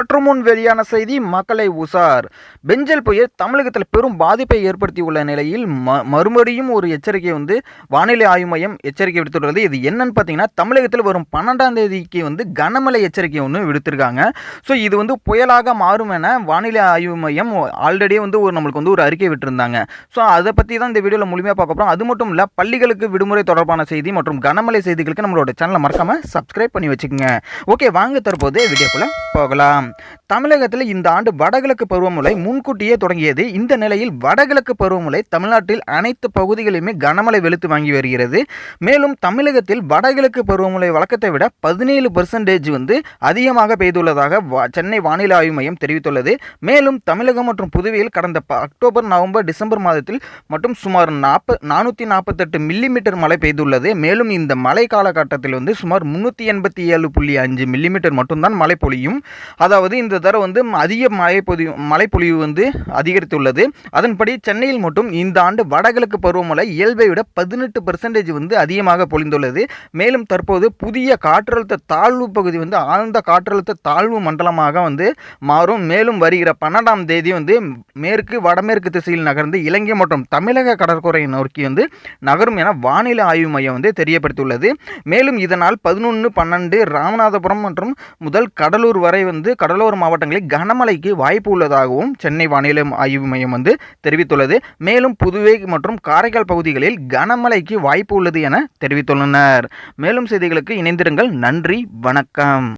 சற்று முன் வெளியான செய்தி மக்களை உசார் பெஞ்சல் புயல் தமிழகத்தில் பெரும் பாதிப்பை ஏற்படுத்தியுள்ள நிலையில் ம மறுபடியும் ஒரு எச்சரிக்கை வந்து வானிலை ஆய்வு மையம் எச்சரிக்கை விடுத்துள்ளது. இது என்னன்னு பார்த்தீங்கன்னா தமிழகத்தில் வரும் பன்னெண்டாம் தேதிக்கு வந்து கனமழை எச்சரிக்கை ஒன்று விடுத்திருக்காங்க. ஸோ இது வந்து புயலாக மாறும் என வானிலை ஆய்வு மையம் ஆல்ரெடியே வந்து ஒரு நம்மளுக்கு வந்து ஒரு அறிக்கை விட்டுருந்தாங்க. ஸோ அதை பற்றி தான் இந்த வீடியோவில் முழுமையாக பார்க்க போகிறோம் அது மட்டும் இல்லை பள்ளிகளுக்கு விடுமுறை தொடர்பான செய்தி மற்றும் கனமழை செய்திகளுக்கு நம்மளோட சேனலை மறக்காமல் சப்ஸ்கிரைப் பண்ணி வச்சுக்கோங்க. ஓகே வாங்க தற்போது வீடியோக்குள்ளே போகலாம் தமிழகத்தில் இந்த ஆண்டு வடகிழக்கு பருவமழை முன்கூட்டியே தொடங்கியது. இந்த நிலையில் வடகிழக்கு பருவமழை தமிழ்நாட்டில் அனைத்து பகுதிகளிலுமே கனமழை வெளுத்து வாங்கி வருகிறது. மேலும் தமிழகத்தில் வடகிழக்கு பருவமழை வழக்கத்தை விட பதினேழு பர்சன்டேஜ் வந்து அதிகமாக பெய்துள்ளதாக சென்னை வானிலை ஆய்வு மையம் தெரிவித்துள்ளது. மேலும் தமிழகம் மற்றும் புதுவையில் கடந்த ப- அக்டோபர் நவம்பர் டிசம்பர் மாதத்தில் மட்டும் சுமார் நாற்ப நானூற்றி நாற்பத்தெட்டு மில்லிமீட்டர் மழை பெய்துள்ளது. மேலும் இந்த மழை காலகட்டத்தில் வந்து சுமார் முந்நூற்றி எண்பத்தி ஏழு புள்ளி அஞ்சு மில்லிமீட்டர் மட்டும்தான் மழை பொழியும். அதாவது இந்த இந்த தடவை வந்து அதிக மழை பொழிவு மழைப்பொழிவு வந்து அதிகரித்துள்ளது. அதன்படி சென்னையில் மட்டும் இந்த ஆண்டு வடகிழக்கு பருவமழை இயல்பை விட பதினெட்டு பெர்சன்டேஜ் வந்து அதிகமாக பொழிந்துள்ளது. மேலும் தற்போது புதிய காற்றழுத்த தாழ்வு பகுதி வந்து ஆழ்ந்த காற்றழுத்த தாழ்வு மண்டலமாக வந்து மாறும். மேலும் வருகிற பன்னெண்டாம் தேதி வந்து மேற்கு வடமேற்கு திசையில் நகர்ந்து இலங்கை மற்றும் தமிழக கடற்கரையை நோக்கி வந்து நகரும் என வானிலை ஆய்வு மையம் வந்து தெரியப்படுத்தியுள்ளது. மேலும் இதனால் பதினொன்று பன்னெண்டு ராமநாதபுரம் மற்றும் முதல் கடலூர் வரை வந்து கடலோர மாவட்டங்களில் கனமழைக்கு வாய்ப்பு உள்ளதாகவும் சென்னை வானிலை ஆய்வு மையம் வந்து தெரிவித்துள்ளது. மேலும் புதுவை மற்றும் காரைக்கால் பகுதிகளில் கனமழைக்கு வாய்ப்பு உள்ளது என தெரிவித்துள்ளனர். மேலும் செய்திகளுக்கு இணைந்திருங்கள். நன்றி. வணக்கம்.